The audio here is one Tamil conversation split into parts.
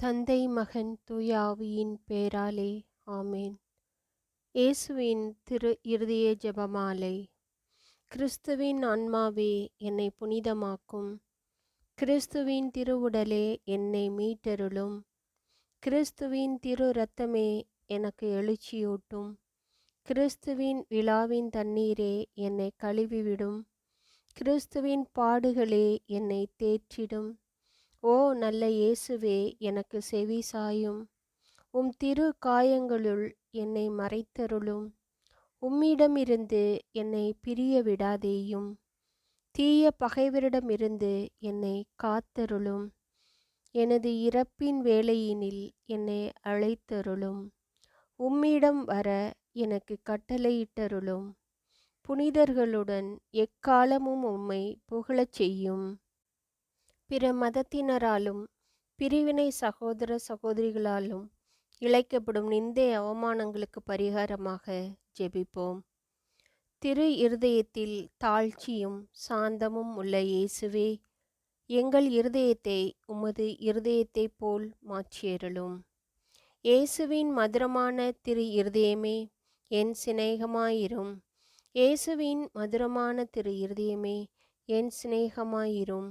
தந்தை மகன் தூயாவியின் பேராலே ஆமேன். இயேசுவின் திரு இருதய ஜெபமாலை. கிறிஸ்துவின் ஆன்மாவே என்னை புனிதமாக்கும். கிறிஸ்துவின் திருவுடலே என்னை மீட்டருளும். கிறிஸ்துவின் திரு ரத்தமே எனக்கு எழுச்சியூட்டும். கிறிஸ்துவின் விழாவின் தண்ணீரே என்னை கழுவிவிடும். கிறிஸ்துவின் பாடுகளே என்னை தேற்றிடும். ஓ நல்ல இயேசுவே எனக்கு செவி சாயும். உம் திரு காயங்களுள் என்னை மறைத்தருளும். உம்மிடமிருந்து என்னை பிரிய விடாதேயும். தீய பகைவரிடமிருந்து என்னை காத்தருளும். எனது இறப்பின் வேலையினில் என்னை அழைத்தருளும். உம்மிடம் வர எனக்கு கட்டளையிட்டருளும். புனிதர்களுடன் எக்காலமும் உம்மை புகழச் செய்யும். பிற மதத்தினராலும் பிரிவினை சகோதர சகோதரிகளாலும் இழைக்கப்படும் நிந்தை அவமானங்களுக்கு பரிகாரமாக ஜெபிப்போம். திரு இருதயத்தில் தாழ்ச்சியும் சாந்தமும் உள்ள இயேசுவே எங்கள் இருதயத்தை உமது இருதயத்தைப் போல் மாற்றியருளும். இயேசுவின் மதுரமான திரு இருதயமே என் சிநேகமாயிரும். இயேசுவின் மதுரமான திரு இருதயமே என் சிநேகமாயிரும்.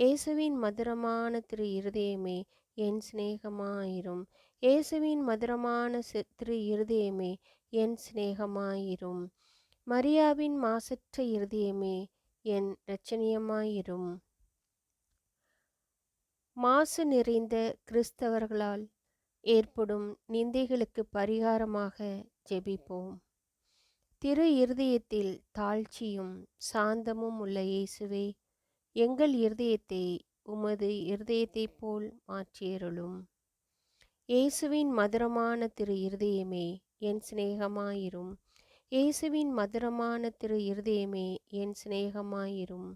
இயேசுவின் மதுரமான திரு இருதயமே என் சிநேகமாயிரும். இயேசுவின் மதுரமான திரு இருதயமே என் சிநேகமாயிரும். மரியாவின் மாசற்ற இருதயமே என் இரட்சணியமாயிரும். மாசு நிறைந்த கிறிஸ்தவர்களால் ஏற்படும் நிந்தைகளுக்கு பரிகாரமாக ஜெபிப்போம். திரு இருதயத்தில் தாழ்ச்சியும் சாந்தமும் உள்ள இயேசுவே எங்கள் இருதயத்தை உமது இருதயத்தைப் போல் மாற்றியருளும். இயேசுவின் மதுரமான திரு இருதயமே என் சிநேகமாயிரும். இயேசுவின் மதுரமான திரு இருதயமே என் சிநேகமாயிரும்.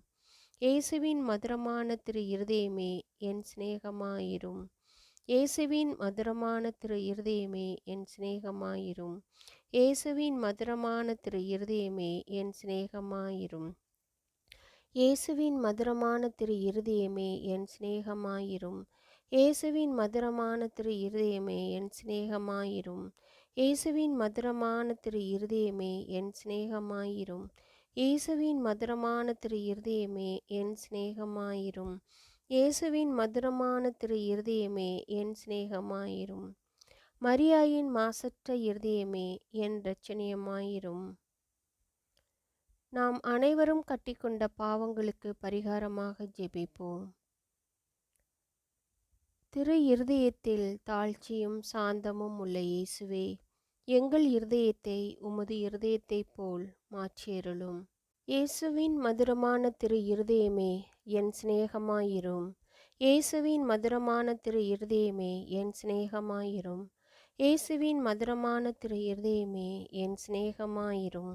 இயேசுவின் மதுரமான திரு இருதயமே என் சிநேகமாயிரும். இயேசுவின் மதுரமான திரு இருதயமே என் சிநேகமாயிரும். இயேசுவின் மதுரமான திரு இருதயமே என் சிநேகமாயிரும். இயேசுவின் மதுரமான திரு இருதயமே என் சிநேகமாயிரும். இயேசுவின் மதுரமான திரு இருதயமே என் சிநேகமாயிரும். இயேசுவின் மதுரமான திரு இருதயமே என் சிநேகமாயிரும். இயேசுவின் மதுரமான திரு இருதயமே என் சிநேகமாயிரும். இயேசுவின் மதுரமான திரு இருதயமே என் சிநேகமாயிரும். மரியாயின் மாசற்ற இருதயமே என் இரட்சணியமாயிரும். நாம் அனைவரும் கட்டிக்கொண்ட பாவங்களுக்கு பரிகாரமாக ஜெபிப்போம். திரு இருதயத்தில் தாழ்ச்சியும் சாந்தமும் உள்ள இயேசுவே எங்கள் இருதயத்தை உமது இருதயத்தைப் போல் மாற்றியருளும். இயேசுவின் மதுரமான திரு இருதயமே என் சிநேகமாயிரும். இயேசுவின் மதுரமான திரு இருதயமே என் சிநேகமாயிரும். இயேசுவின் மதுரமான திரு இருதயமே என் சிநேகமாயிரும்.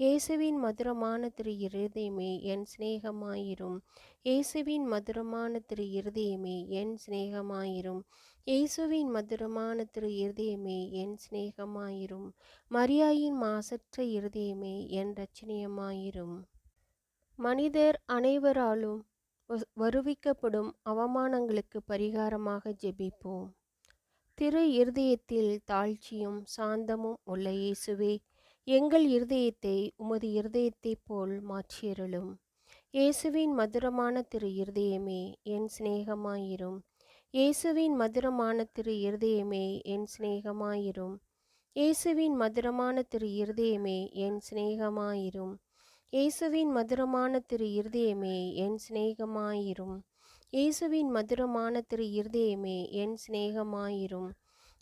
இயேசுவின் மதுரமான திரு இருதயமே என் சிநேகமாயிரும். இயேசுவின் மதுரமான திரு இருதயமே என் சிநேகமாயிரும். இயேசுவின் மதுரமான திரு இருதயமே என் சிநேகமாயிரும். மரியாயின் மாசற்ற இருதயமே என் ரச்சனியமாயிரும் மனிதர் அனைவராலும் வருவிக்கப்படும் அவமானங்களுக்கு பரிகாரமாக ஜெபிப்போம். திரு இருதயத்தில் தாழ்ச்சியும் சாந்தமும் உள்ள இயேசுவே எங்கள் இருதயத்தை உமது இருதயத்தைப் போல் மாற்றியருளும். இயேசுவின் மதுரமான திரு இருதயமே என் சிநேகமாயிரும். இயேசுவின் மதுரமான திரு இருதயமே என் சிநேகமாயிரும். இயேசுவின் மதுரமான திரு இருதயமே என் சிநேகமாயிரும். இயேசுவின் மதுரமான திரு இருதயமே என் சிநேகமாயிரும். இயேசுவின் மதுரமான திரு இருதயமே என் சிநேகமாயிரும்.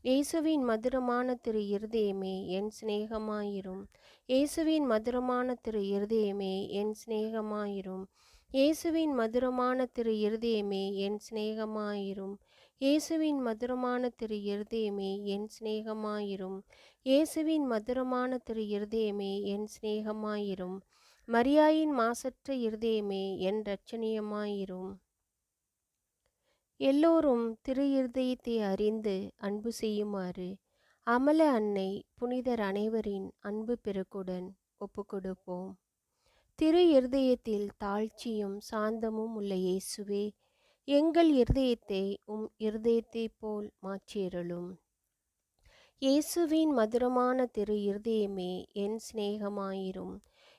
இயேசுவின் மதுரமான திரு இருதயமே என் சிநேகமாயிரும். இயேசுவின் மதுரமான திரு இருதயமே என் சிநேகமாயிரும். இயேசுவின் மதுரமான திரு இருதயமே என் சிநேகமாயிரும். இயேசுவின் மதுரமான திரு இருதயமே என் சிநேகமாயிரும். இயேசுவின் மதுரமான திரு இருதயமே என் சிநேகமாயிரும். மரியாயின் மாசற்ற இருதயமே என் ரட்சணியமாயிரும் எல்லோரும் திரு இருதயத்தை அறிந்து அன்பு செய்யுமாறு அமல அன்னை புனிதர் அனைவரின் அன்பு பெருக்குடன் ஒப்புக்கொடுப்போம். திரு இருதயத்தில் தாழ்ச்சியும் சாந்தமும் உள்ள இயேசுவே எங்கள் இருதயத்தை உம் இருதயத்தைப் போல் மாற்றியருளும். இயேசுவின் மதுரமான திரு இருதயமே என் சிநேகமாயிரும்.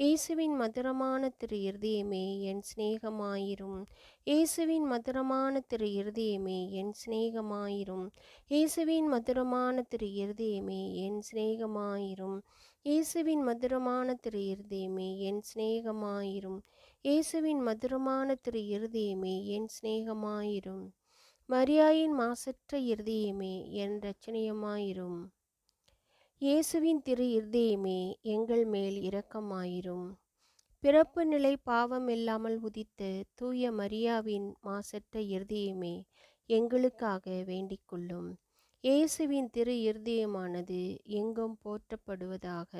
இயேசுவின் மதுரமான திரு இருதயமே என் சிநேகமாயிரும். இயேசுவின் மதுரமான திரு இருதயமே என் சிநேகமாயிரும். இயேசுவின் மதுரமான திரு இருதயமே என் சிநேகமாயிரும். இயேசுவின் மதுரமான திரு இருதயமே என் சிநேகமாயிரும். இயேசுவின் மதுரமான திரு இருதயமே என் சிநேகமாயிரும். மரியாயின் மாசற்ற இருதயமே என் இரட்சணியமாயிரும். இயேசுவின் திரு இருதயமே எங்கள் மேல் இரக்கமாயிரும். பிறப்பு நிலை பாவம் இல்லாமல் உதித்த தூய மரியாவின் மாசற்ற இருதயமே எங்களுக்காக வேண்டிக் கொள்ளும் இயேசுவின் திரு இருதயமானது எங்கும் போற்றப்படுவதாக.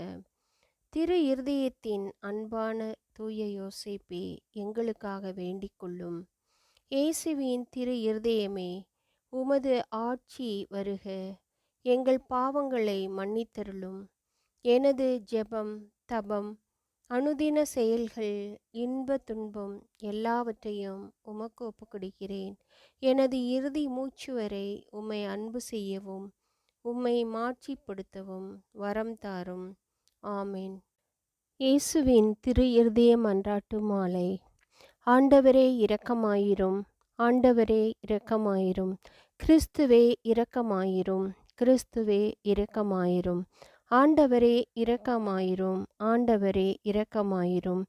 திரு இருதயத்தின் அன்பான தூய யோசிப்பே எங்களுக்காக வேண்டிக் கொள்ளும் இயேசுவின் திரு இருதயமே உமது ஆட்சி வருக. எங்கள் பாவங்களை மன்னித்தருளும். எனது ஜெபம் தபம் அனுதின செயல்கள் இன்ப துன்பம் எல்லாவற்றையும் உமக்கு ஒப்புக்கொடுக்கிறேன். எனது இறுதி மூச்சு வரை உம்மை அன்பு செய்யவும் உம்மை மாட்சிப்படுத்தவும் வரம் தாரும். ஆமேன். இயேசுவின் திரு இருதய மன்றாட்டு மாலை. ஆண்டவரே இரக்கமாயிரும். ஆண்டவரே இரக்கமாயிரும். கிறிஸ்துவே இரக்கமாயிரும். கிறிஸ்துவே இரக்கமாயிரும். ஆண்டவரே இரக்கமாயிரும். ஆண்டவரே இரக்கமாயிரும்.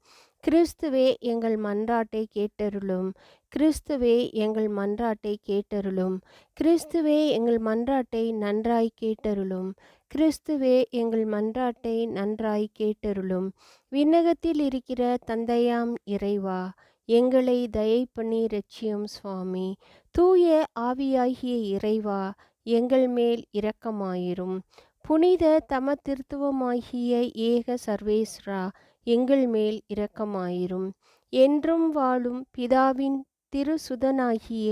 கிறிஸ்துவே எங்கள் மன்றாட்டை கேட்டருளும். கிறிஸ்துவே எங்கள் மன்றாட்டை கேட்டருளும். கிறிஸ்துவே எங்கள் மன்றாட்டை நன்றாய் கேட்டருளும். கிறிஸ்துவே எங்கள் மன்றாட்டை நன்றாய் கேட்டருளும். விண்ணகத்தில் இருக்கிற தந்தையாம் இறைவா எங்களை தயை பண்ணி ரட்சியும் சுவாமி. தூய ஆவியாகிய இறைவா எங்கள் மேல் இரக்கமாயிரும். புனித தம திருத்துவமாகிய ஏக சர்வேஸ்ரா எங்கள் மேல் இரக்கமாயிரும். என்றும் வாழும் பிதாவின் திருசுதனாகிய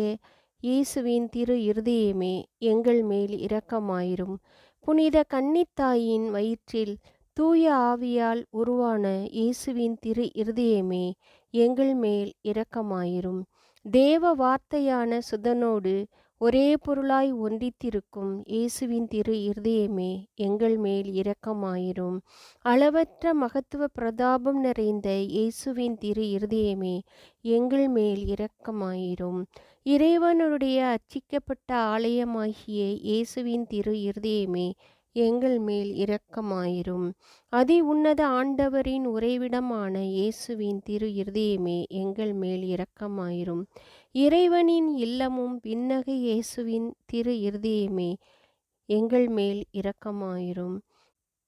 இயேசுவின் திரு இருதயமே எங்கள் மேல் இரக்கமாயிரும். புனித கன்னித்தாயின் வயிற்றில் தூய ஆவியால் உருவான இயேசுவின் திரு இருதயமே எங்கள் மேல் இரக்கமாயிரும். தேவ வார்த்தையான சுதனோடு ஒரே பொருளாய் ஒன்றித்திருக்கும் இயேசுவின் திரு இருதயமே எங்கள் மேல் இரக்கமாயிரும். அளவற்ற மகத்துவ பிரதாபம் நிறைந்த இயேசுவின் திரு இருதயமே எங்கள் மேல் இரக்கமாயிரும். இறைவனுடைய அச்சிக்கப்பட்ட ஆலயமாகிய இயேசுவின் திரு இருதயமே எங்கள் மேல் இரக்கமாயிரும். அதி உன்னத ஆண்டவரின் உறைவிடமான இயேசுவின் திரு இருதயமே எங்கள் மேல் இரக்கமாயிரும். இறைவனின் இல்லமும் விண்ணக இயேசுவின் திரு இருதயமே எங்கள் மேல் இரக்கமாயிரும்.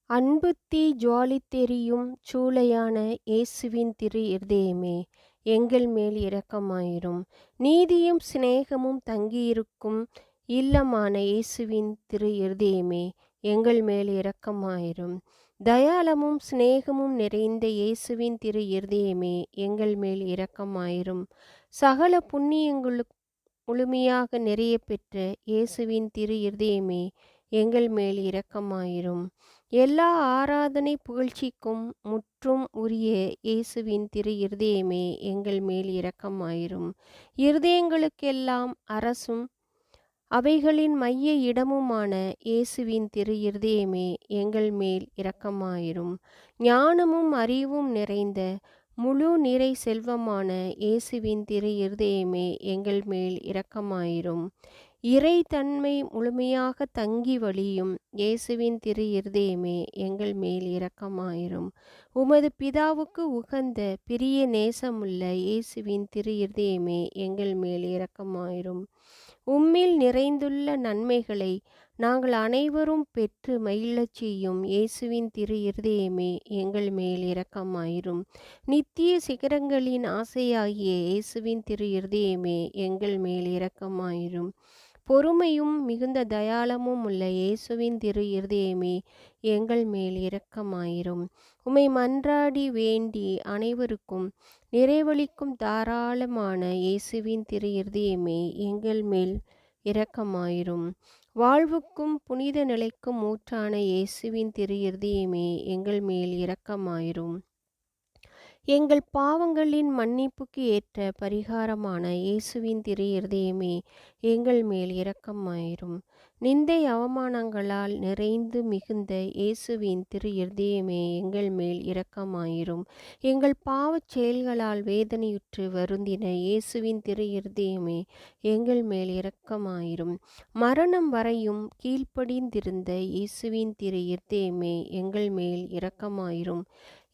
அன்பு தீ ஜுவாலித்தெரியும் சூளையான இயேசுவின் திரு இருதயமே எங்கள் மேல் இரக்கமாயிரும். நீதியும் சிநேகமும் தங்கியிருக்கும் இல்லமான இயேசுவின் திரு இருதயமே எங்கள் மேல் இரக்கமாயிரும். தயாளமும் சிநேகமும் நிறைந்த இயேசுவின் திரு இருதயமே எங்கள் மேல் இரக்கமாயிரும். சகல புண்ணியங்களுக்கு முழுமையாக நிறைய பெற்ற இயேசுவின் திரு இருதயமே எங்கள் மேல் இரக்கமாயிரும். எல்லா ஆராதனை புகழ்ச்சிக்கும் முற்றும் உரிய இயேசுவின் திரு இருதயமே எங்கள் மேல் இரக்கமாயிரும். இருதயங்களுக்கெல்லாம் அரசும் அவைகளின் மைய இடமுமான இயேசுவின் திரு இருதயமே எங்கள் மேல் இரக்கமாயிரும். ஞானமும் அறிவும் நிறைந்த முழு நிறை செல்வமான இயேசுவின் திரு இருதயமே எங்கள் மேல் இரக்கமாயிரும். இறை தன்மை முழுமையாக தங்கி வழியும் இயேசுவின் திரு இருதயமே எங்கள் மேல் இரக்கமாயிரும். உமது பிதாவுக்கு உகந்த பிரிய நேசமுள்ள இயேசுவின் திரு இருதயமே எங்கள் மேல் இரக்கமாயிரும். உம்மில் நிறைந்துள்ள நன்மைகளை நாங்கள் அனைவரும் பெற்று மகிழச் செய்யும் இயேசுவின் திரு இருதயமே எங்கள் மேல் இரக்கமாயிரும். நித்திய சிகரங்களின் ஆசையாகிய இயேசுவின் திரு இருதயமே எங்கள் மேல் இரக்கமாயிரும். பொறுமையும் மிகுந்த தயாளமும் உள்ள இயேசுவின் திரு இருதயமே எங்கள் மேல் இரக்கமாயிரும். உமை மன்றாடி வேண்டி அனைவருக்கும் நிறைவளிக்கும் தாராளமான இயேசுவின் திரு இருதயமே எங்கள் மேல் இரக்கமாயிரும். வாழ்வுக்கும் புனித நிலைக்கும் ஊற்றான இயேசுவின் திரு இருதயமே எங்கள் மேல் இரக்கமாயிரும். எங்கள் பாவங்களின் மன்னிப்புக்கு ஏற்ற பரிகாரமான இயேசுவின் திரு இருதயமே எங்கள் மேல் இரக்கமாயிரும். நிந்தை அவமானங்களால் நிறைந்து மிகுந்த இயேசுவின் திரு இருதயமே எங்கள் மேல் இரக்கமாயிரும். எங்கள் பாவச் செயல்களால் வேதனையுற்று வருந்தின இயேசுவின் திரு இருதயமே எங்கள் மேல் இரக்கமாயிரும். மரணம் வரையும் கீழ்ப்படிந்திருந்த இயேசுவின் திரு இருதயமே எங்கள் மேல் இரக்கமாயிரும்.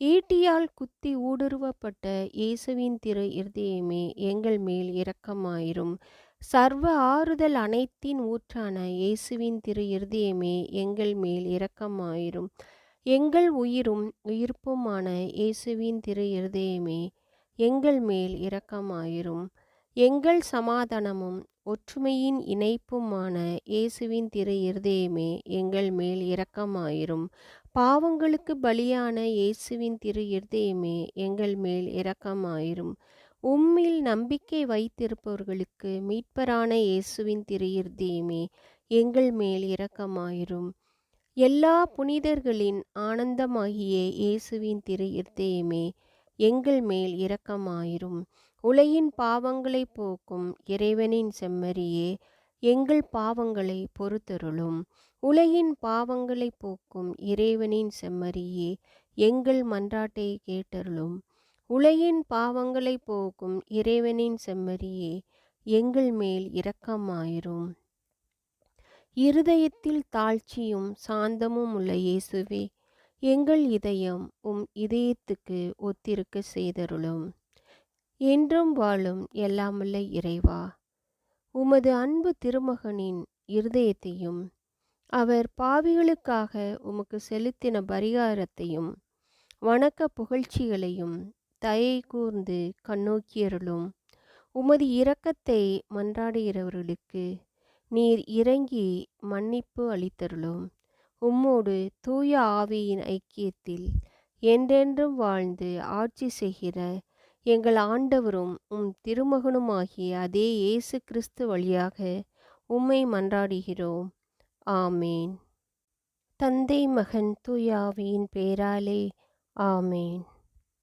ஈட்டியால் குத்தி ஊடுருவப்பட்ட இயேசுவின் திரு இருதயமே எங்கள் மேல் இரக்கமாயிரும். சர்வ ஆறுதல் அனைத்தின் ஊற்றான இயேசுவின் திரு இருதயமே எங்கள் மேல் இரக்கமாயிரும். எங்கள் உயிரும் உயிர்ப்புமான இயேசுவின் திரு இருதயமே எங்கள் மேல் இரக்கமாயிரும். எங்கள் சமாதானமும் ஒற்றுமையின் இணைப்புமான இயேசுவின் திரு இருதயமே எங்கள் மேல் இரக்கமாயிரும். பாவங்களுக்கு பலியான இயேசுவின் திரு இருதயமே எங்கள் மேல் இரக்கமாயிரும். உம்மில் நம்பிக்கை வைத்திருப்பவர்களுக்கு மீட்பரான இயேசுவின் திரு இருதயமே எங்கள் மேல் இரக்கமாயிரும். எல்லா புனிதர்களின் ஆனந்தமாகிய இயேசுவின் திரு இருதயமே எங்கள் மேல் இரக்கமாயிரும். உலகின் பாவங்களை போக்கும் இறைவனின் செம்மறியே எங்கள் பாவங்களை பொறுத்தருளும். உலகின் பாவங்களை போக்கும் இறைவனின் செம்மறியே எங்கள் மன்றாட்டை கேட்டருளும். உலகின் பாவங்களை போக்கும் இறைவனின் செம்மறியே எங்கள் மேல் இரக்கமாயிரும். இருதயத்தில் தாழ்ச்சியும் சாந்தமும் உள்ள இயேசுவே எங்கள் இதயம் உம் இதயத்துக்கு ஒத்திருக்க செய்தருளும். என்றும் வாழும் எல்லாமல்ல இறைவா உமது அன்பு திருமகனின் இருதயத்தையும் அவர் பாவிகளுக்காக உமக்கு செலுத்தின பரிகாரத்தையும் வணக்க புகழ்ச்சிகளையும் தயை கூர்ந்து கண்ணோக்கியருளும். உமது இரக்கத்தை மன்றாடுகிறவர்களுக்கு நீர் இறங்கி மன்னிப்பு அளித்தருளும். உம்மோடு தூய ஆவியின் ஐக்கியத்தில் என்றென்றும் வாழ்ந்து ஆட்சி செய்கிற எங்கள் ஆண்டவரும் உம் திருமகனுமாகிய அதே இயேசு கிறிஸ்து வழியாக உம்மை மன்றாடுகிறோம். ஆமேன். தந்தை மகன் தூயாவியின் பேராலே ஆமேன்.